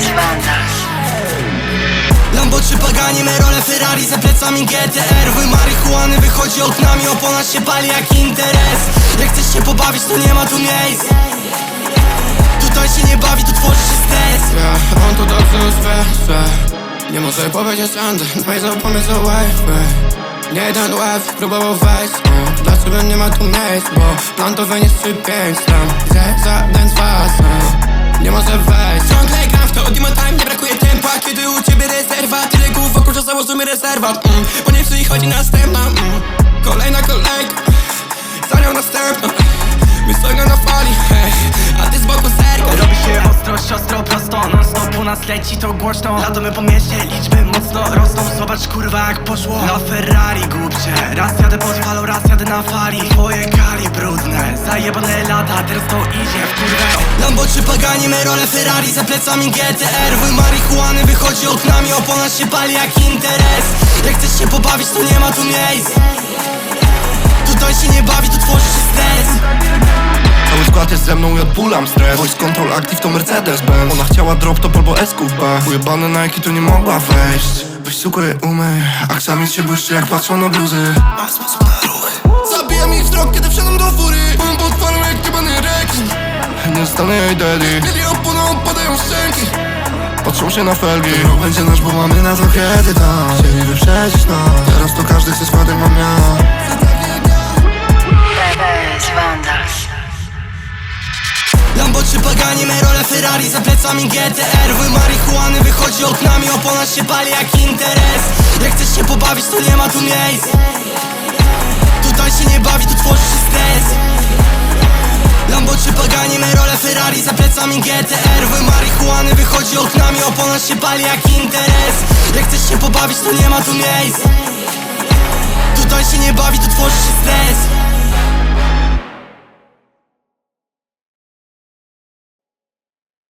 sentymentach Lambo czy Pagani, Merole, Ferrari za plecami GTR Wuj marihuany wychodzi oknami, opona się pali jak interes. Jak chcesz się pobawić, to nie ma tu miejsc. Tutaj się nie bawi, tu tworzy się stres. Yeah, on to dobrze swe, swe Nie może powiedzieć andy, no i o wife nie jeden łeb próbował wejść no. Dla ciebie nie ma tu miejsc, bo plantowanie jest przy pięć tam. Gdzie żaden z was, nie może wejść. Rezerwat mm. Po nie przychodzi następna mm. Kolejna kolejka Za nią następna My stoimy na fali, hej. A ty z boku zerkasz Robi się ostro, siostro, prosto. Non stop u nas leci to głośno. Latamy po mieście, liczby mocno rosną. Zobacz kurwa jak poszło. Na Ferrari głupcze Raz jadę pod falą, raz jadę na fali. Twoje kali brudne. Zajebane lata, teraz to idzie w kurwę. Lambo czy Pagani, Merole, Ferrari za plecami GTR Wuj marihuany wychodzi oknami Opona się pali jak interes. Jak chcesz się pobawić to nie ma tu miejsc. Tutaj się nie bawi, tu tworzy się stres. Cały skład jest ze mną i odpulam stres. Voice Control Active to Mercedes Benz Ona chciała drop top albo S-ków B Ujebane jaki tu nie mogła wejść. Weź sukę umyj. Aksamit się błyszczy jak patrzą na bluzy. Na ruchy Zabijam ich wzrok kiedy wsiadam do fury. Mam pod falą jak jebany rekin Nie zostanę jej daddy. Mieli oponą padają szczęki Patrzą się na felgi. Rok będzie nasz, bo mamy na to kiedy tam Chcieli wyprzedzić nas Teraz to każdy chce składek mam ja. Lambo czy Pagani, Merole, Ferrari za plecami GTR Wuj marihuany wychodzi oknami Opona się pali jak interes. Jak chcesz się pobawić to nie ma tu miejsc Ferrari za plecami GTR Wuj marihuany wychodzi oknami Opona się pali jak interes. Jak chcesz się pobawić to nie ma tu miejsc. Tutaj się nie bawi, tu tworzy się